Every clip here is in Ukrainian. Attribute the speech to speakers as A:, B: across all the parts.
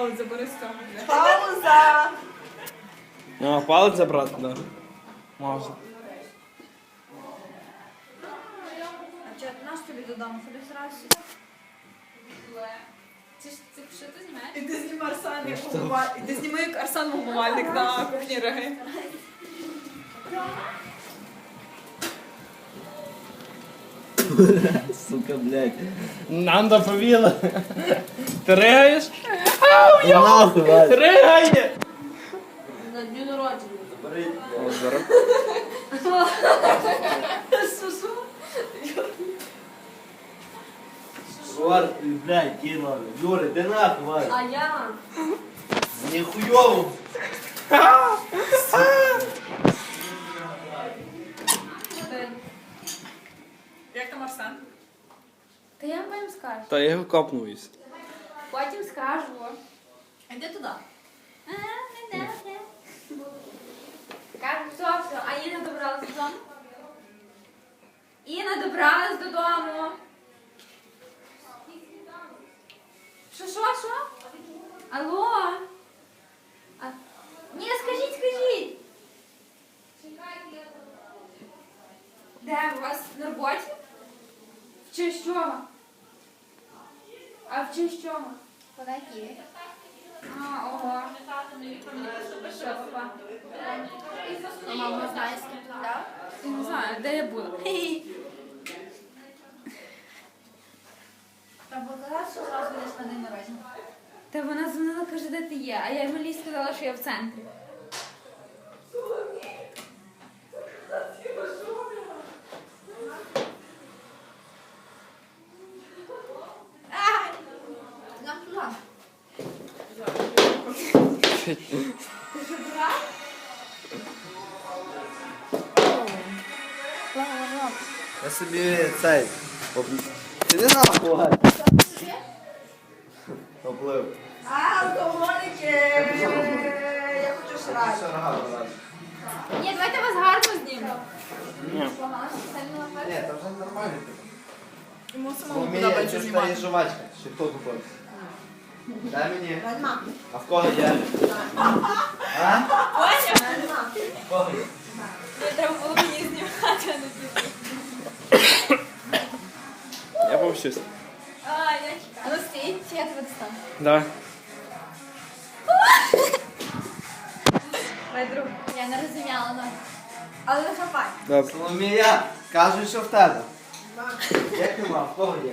A: Пауза, бери з цього.
B: Пауза!
C: Ну, палець забрати, да. Можна.
D: А чого, наш тобі додому? Ходи зразу.
A: Це ж це що ти знімаєш?
B: Іди зніми Арсен, як умивальник. Іди зніми, як умивальник на кухні роги.
E: Сука, блядь.
C: Нам доповіли. Ти ригаєш?
E: Нахуй, Вась.
C: Ригає!
D: На дню народження.
E: Блядь, кинули. Юра, ти нахуй, Вась.
D: А я?
E: Мені.
B: Як там Арсен?
D: Та я потім скажу.
C: Та я його копнуюсь.
D: Потім скажу.
B: Іди туди.
D: Кажу, все, все. А Інна добралась додому? Інна добралась додому. Що, що, що? Алло? А... Ні, скажіть, скажіть. Де у вас на роботі? Честь чого? А в честь чого? Подайте. А, ого. Що, папа? А мама знає, з ким гуляв?
A: Я не знаю, де я була.
D: Та була, що зразу будеш на день народження.
A: Та вона дзвонила, каже, де ти є. А я мені сказала, що я в центрі.
E: Я собі цей. об- Ти не нахуй, Вась. Поплив.
B: А, алкоголіки! Я хочу срати.
A: Ні, давайте вас гарно знімемо.
C: Ні.
E: Ні, там вже нормально.
B: Йому
E: Бо
B: самому
E: мені
B: подобається
E: це
B: знімати.
E: є жувачка. Ще хто купив? Дай мені. А в кого є? А?
B: Нема.
E: В кого є?
A: Не треба було мені знімати, а не тобі.
C: Я повчусь.
A: А, я чекаю.
D: Ну стій, чи я тебе достану?
C: Давай.
D: Дай друг. Я не розуміла, ну. Але не хапай.
C: Добре.
E: Соломія, кажуть, що в тебе. Як нема? В кого є?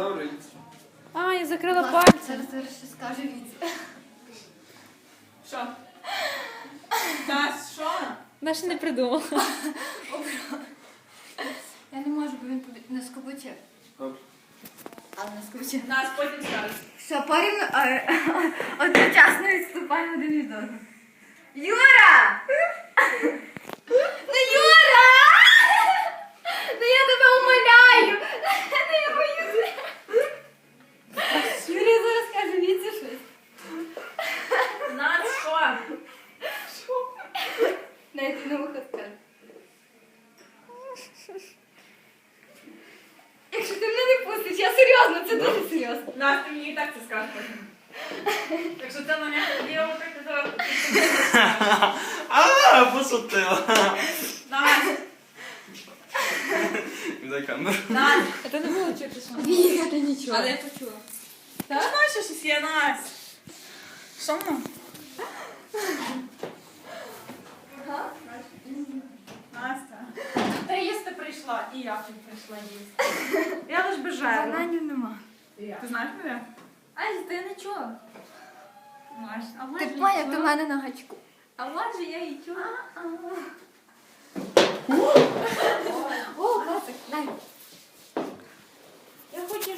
C: Добре.
A: А, я закрила пальці.
D: Зараз зараз ще скаже Віці.
B: Що? Нас, що?
A: Наша не придумала.
D: Я не можу, бо він побі- не скобучив.
C: Добре.
D: Але не скобучив.
B: Нас потім скажеш.
D: Все, порівну е, одночасно відступаємо один від одного. Юра! Якщо ти мене не пустиш, я серйозно, це дуже серйозно.
B: Нас, ти мені і так це скажеш потім. Якщо ти на мене ліво, так ти зараз.
C: А, пошутила.
B: Нас,
C: Дай камеру.
B: нас.
A: А ти не було чути, що?
D: Бігати нічого.
A: Але я почула.
B: Ти знаєш, що щось є, Нас? Що воно? Настя. Ти їсти прийшла, і я тут прийшла їсти. Я лиш бажаю.
D: Бананів нема.
B: Ти знаєш мене?
A: Ай, ти не чула.
D: Ти
A: я
D: поняв, ти в мене на гачку.
A: А може я і чула?
B: О, класик, дай. Я хочу,